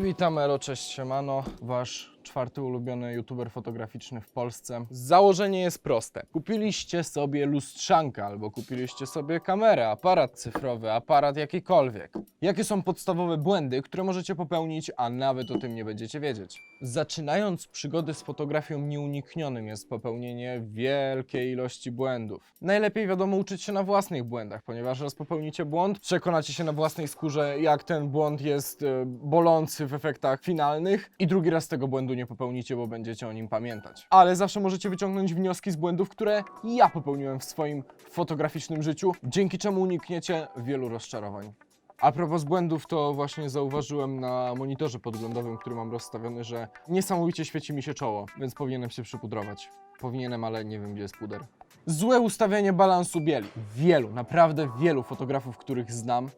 Witam, Elo, cześć, siemano, wasz czwarty ulubiony youtuber fotograficzny w Polsce. Założenie jest proste. Kupiliście sobie lustrzankę albo kupiliście sobie kamerę, aparat cyfrowy, aparat jakikolwiek. Jakie są podstawowe błędy, które możecie popełnić, a nawet o tym nie będziecie wiedzieć? Zaczynając przygody z fotografią, nieuniknionym jest popełnienie wielkiej ilości błędów. Najlepiej wiadomo uczyć się na własnych błędach, ponieważ raz popełnicie błąd, przekonacie się na własnej skórze, jak ten błąd jest e, bolący w efektach finalnych i drugi raz tego błędu nie popełnicie, bo będziecie o nim pamiętać. Ale zawsze możecie wyciągnąć wnioski z błędów, które ja popełniłem w swoim fotograficznym życiu, dzięki czemu unikniecie wielu rozczarowań. A propos błędów, to właśnie zauważyłem na monitorze podglądowym, który mam rozstawiony, że niesamowicie świeci mi się czoło, więc powinienem się przypudrować. Powinienem, ale nie wiem, gdzie jest puder. Złe ustawienie balansu bieli. Wielu, naprawdę wielu fotografów, których znam,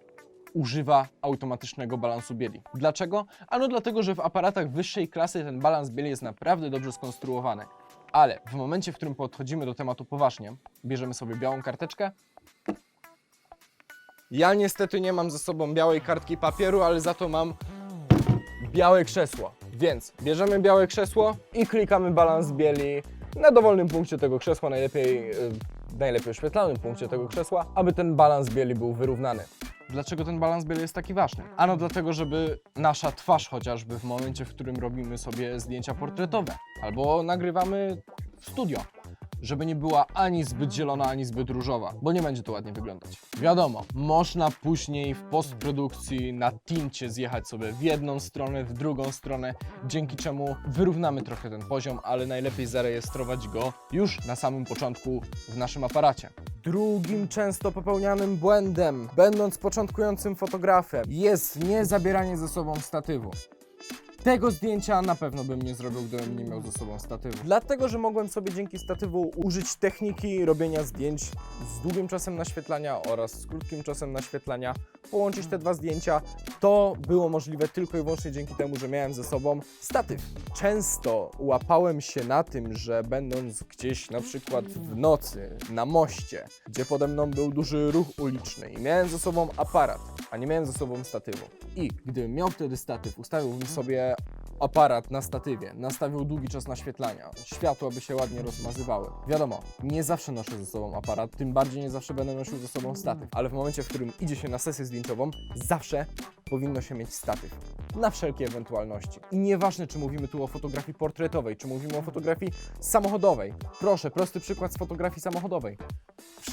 używa automatycznego balansu bieli. Dlaczego? Ano dlatego, że w aparatach wyższej klasy ten balans bieli jest naprawdę dobrze skonstruowany. Ale w momencie, w którym podchodzimy do tematu poważnie, bierzemy sobie białą karteczkę. Ja niestety nie mam ze sobą białej kartki papieru, ale za to mam białe krzesło. Więc bierzemy białe krzesło i klikamy balans bieli na dowolnym punkcie tego krzesła, najlepiej, yy, najlepiej oświetlanym punkcie tego krzesła, aby ten balans bieli był wyrównany. Dlaczego ten balans bieli jest taki ważny? Ano dlatego, żeby nasza twarz chociażby w momencie, w którym robimy sobie zdjęcia portretowe albo nagrywamy w studio, żeby nie była ani zbyt zielona, ani zbyt różowa, bo nie będzie to ładnie wyglądać. Wiadomo, można później w postprodukcji na tincie zjechać sobie w jedną stronę, w drugą stronę, dzięki czemu wyrównamy trochę ten poziom, ale najlepiej zarejestrować go już na samym początku w naszym aparacie. Drugim często popełnianym błędem, będąc początkującym fotografem, jest nie zabieranie ze sobą statywu. Tego zdjęcia na pewno bym nie zrobił, gdybym nie miał ze sobą statywu. Dlatego, że mogłem sobie dzięki statywu użyć techniki robienia zdjęć z długim czasem naświetlania oraz z krótkim czasem naświetlania, połączyć te dwa zdjęcia. To było możliwe tylko i wyłącznie dzięki temu, że miałem ze sobą statyw. Często łapałem się na tym, że będąc gdzieś na przykład w nocy, na moście, gdzie pode mną był duży ruch uliczny i miałem ze sobą aparat, a nie miałem ze sobą statywu. I gdybym miał wtedy statyw, ustawiłbym sobie aparat na statywie, nastawił długi czas naświetlania, światła by się ładnie rozmazywały. Wiadomo, nie zawsze noszę ze sobą aparat, tym bardziej nie zawsze będę nosił ze sobą statyw, ale w momencie, w którym idzie się na sesję zdjęciową, zawsze powinno się mieć statyw. Na wszelkie ewentualności. I nieważne, czy mówimy tu o fotografii portretowej, czy mówimy o fotografii samochodowej. Proszę, prosty przykład z fotografii samochodowej.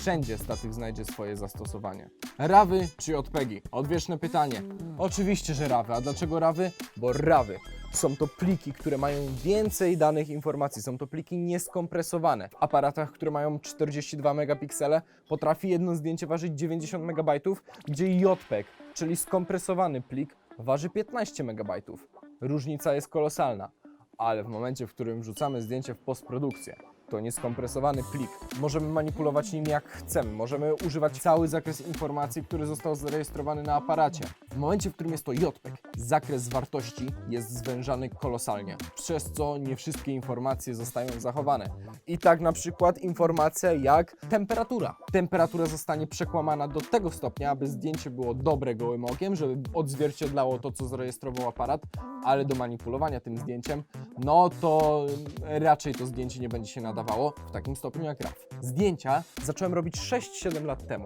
Wszędzie statyw znajdzie swoje zastosowanie. Rawy czy JPEGi? Odwieczne pytanie. Oczywiście, że rawy. A dlaczego rawy? Bo rawy są to pliki, które mają więcej danych informacji. Są to pliki nieskompresowane. W aparatach, które mają 42 megapiksele, potrafi jedno zdjęcie ważyć 90 megabajtów, gdzie JPEG, czyli skompresowany plik, waży 15 megabajtów. Różnica jest kolosalna, ale w momencie, w którym wrzucamy zdjęcie w postprodukcję, to nieskompresowany plik. Możemy manipulować nim jak chcemy, możemy używać cały zakres informacji, który został zarejestrowany na aparacie. W momencie, w którym jest to JPEG, zakres wartości jest zwężany kolosalnie, przez co nie wszystkie informacje zostają zachowane. I tak na przykład informacja jak temperatura. Temperatura zostanie przekłamana do tego stopnia, aby zdjęcie było dobre gołym okiem, żeby odzwierciedlało to, co zarejestrował aparat, ale do manipulowania tym zdjęciem, no to raczej to zdjęcie nie będzie się nadawało w takim stopniu jak RAW. Zdjęcia zacząłem robić 6-7 lat temu.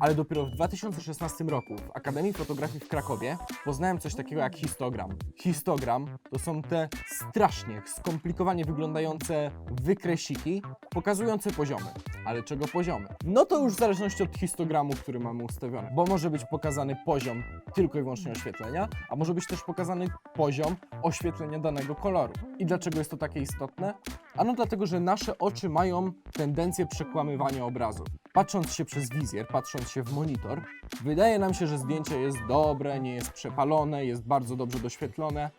Ale dopiero w 2016 roku w Akademii Fotografii w Krakowie poznałem coś takiego jak histogram. Histogram to są te strasznie skomplikowanie wyglądające wykresiki pokazujące poziomy. Ale czego poziomy? No to już w zależności od histogramu, który mamy ustawiony, bo może być pokazany poziom tylko i wyłącznie oświetlenia, a może być też pokazany poziom oświetlenia danego koloru. I dlaczego jest to takie istotne? Ano dlatego, że nasze oczy mają tendencję przekłamywania obrazu. Patrząc się przez wizjer, patrząc się w monitor, wydaje nam się, że zdjęcie jest dobre, nie jest przepalone, jest bardzo dobrze doświetlone,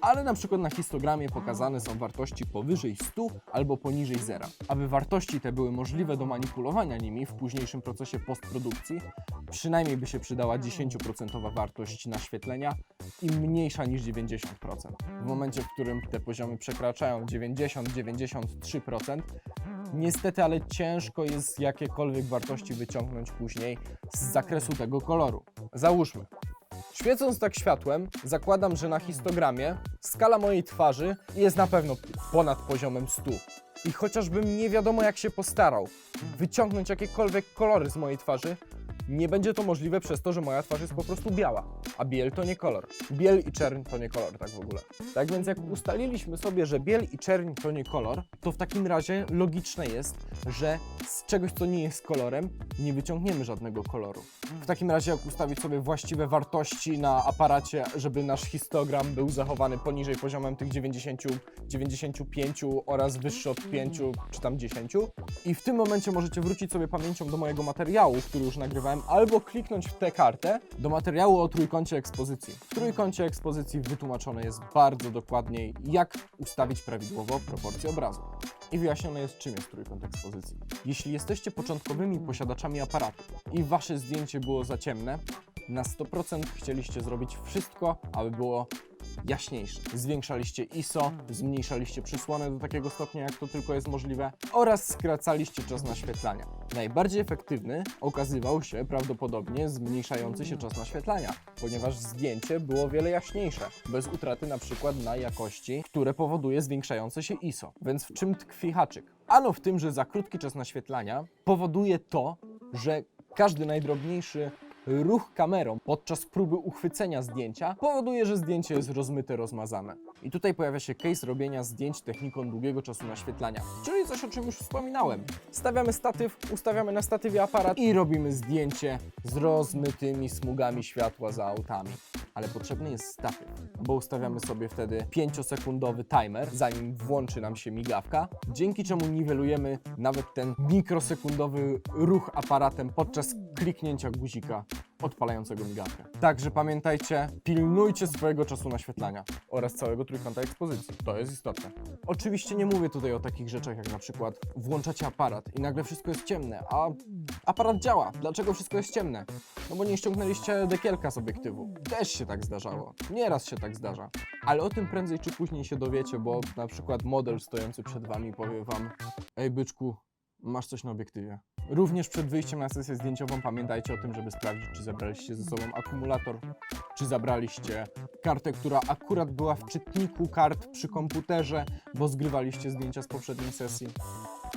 ale na przykład na histogramie pokazane są wartości powyżej 100 albo poniżej zera. Aby wartości te były możliwe do manipulowania nimi w późniejszym procesie postprodukcji, przynajmniej by się przydała 10% wartość naświetlenia i mniejsza niż 90%. W momencie, w którym te poziomy przekraczają 90-93%, niestety, ale ciężko jest jakiekolwiek wartości wyciągnąć później z zakresu tego koloru. Załóżmy, Świecąc tak światłem, zakładam, że na histogramie skala mojej twarzy jest na pewno ponad poziomem 100. I chociażbym nie wiadomo jak się postarał wyciągnąć jakiekolwiek kolory z mojej twarzy, nie będzie to możliwe przez to, że moja twarz jest po prostu biała, a biel to nie kolor. Biel i czerń to nie kolor, tak w ogóle. Tak więc jak ustaliliśmy sobie, że biel i czerń to nie kolor, to w takim razie logiczne jest, że z czegoś, co nie jest kolorem, nie wyciągniemy żadnego koloru. W takim razie jak ustawić sobie właściwe wartości na aparacie, żeby nasz histogram był zachowany poniżej poziomem tych 90, 95 oraz wyższy od 5 czy tam 10 i w tym momencie możecie wrócić sobie pamięcią do mojego materiału, który już nagrywałem, albo kliknąć w tę kartę do materiału o trójkącie ekspozycji. W trójkącie ekspozycji wytłumaczone jest bardzo dokładniej, jak ustawić prawidłowo proporcje obrazu. I wyjaśnione jest, czym jest trójkąt ekspozycji. Jeśli jesteście początkowymi posiadaczami aparatu i wasze zdjęcie było za ciemne, na 100% chcieliście zrobić wszystko, aby było jaśniejsze. Zwiększaliście ISO, zmniejszaliście przysłonę do takiego stopnia, jak to tylko jest możliwe oraz skracaliście czas naświetlania. Najbardziej efektywny okazywał się prawdopodobnie zmniejszający się czas naświetlania, ponieważ zdjęcie było wiele jaśniejsze, bez utraty na przykład na jakości, które powoduje zwiększające się ISO. Więc w czym tkwi haczyk? Ano w tym, że za krótki czas naświetlania powoduje to, że każdy najdrobniejszy ruch kamerą podczas próby uchwycenia zdjęcia powoduje, że zdjęcie jest rozmyte, rozmazane. I tutaj pojawia się case robienia zdjęć techniką długiego czasu naświetlania, czyli coś o czym już wspominałem. Stawiamy statyw, ustawiamy na statywie aparat i robimy zdjęcie z rozmytymi smugami światła za autami. Ale potrzebny jest statyw, bo ustawiamy sobie wtedy 5-sekundowy timer, zanim włączy nam się migawka, dzięki czemu niwelujemy nawet ten mikrosekundowy ruch aparatem podczas kliknięcia guzika odpalającego migawkę. Także pamiętajcie, pilnujcie swojego czasu naświetlania oraz całego trójkąta ekspozycji. To jest istotne. Oczywiście nie mówię tutaj o takich rzeczach jak na przykład włączacie aparat i nagle wszystko jest ciemne, a aparat działa. Dlaczego wszystko jest ciemne? No bo nie ściągnęliście dekielka z obiektywu. Też się tak zdarzało. Nieraz się tak zdarza. Ale o tym prędzej czy później się dowiecie, bo na przykład model stojący przed wami powie wam Ej byczku, masz coś na obiektywie. Również przed wyjściem na sesję zdjęciową pamiętajcie o tym, żeby sprawdzić, czy zabraliście ze sobą akumulator, czy zabraliście kartę, która akurat była w czytniku kart przy komputerze, bo zgrywaliście zdjęcia z poprzedniej sesji.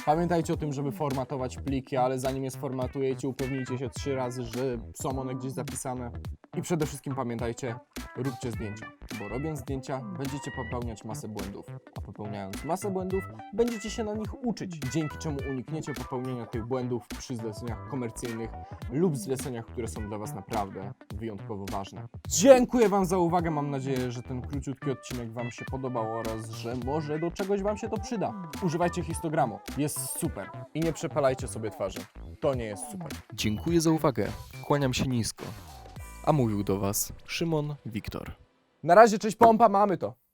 Pamiętajcie o tym, żeby formatować pliki, ale zanim je sformatujecie, upewnijcie się trzy razy, że są one gdzieś zapisane. I przede wszystkim pamiętajcie, róbcie zdjęcia, bo robiąc zdjęcia będziecie popełniać masę błędów, a popełniając masę błędów będziecie się na nich uczyć, dzięki czemu unikniecie popełnienia tych błędów przy zleceniach komercyjnych lub zleceniach, które są dla Was naprawdę wyjątkowo ważne. Dziękuję Wam za uwagę, mam nadzieję, że ten króciutki odcinek Wam się podobał oraz, że może do czegoś Wam się to przyda. Używajcie histogramu, jest super i nie przepalajcie sobie twarzy, to nie jest super. Dziękuję za uwagę. Kłaniam się nisko. A mówił do Was Szymon Wiktor. Na razie, cześć pompa, mamy to.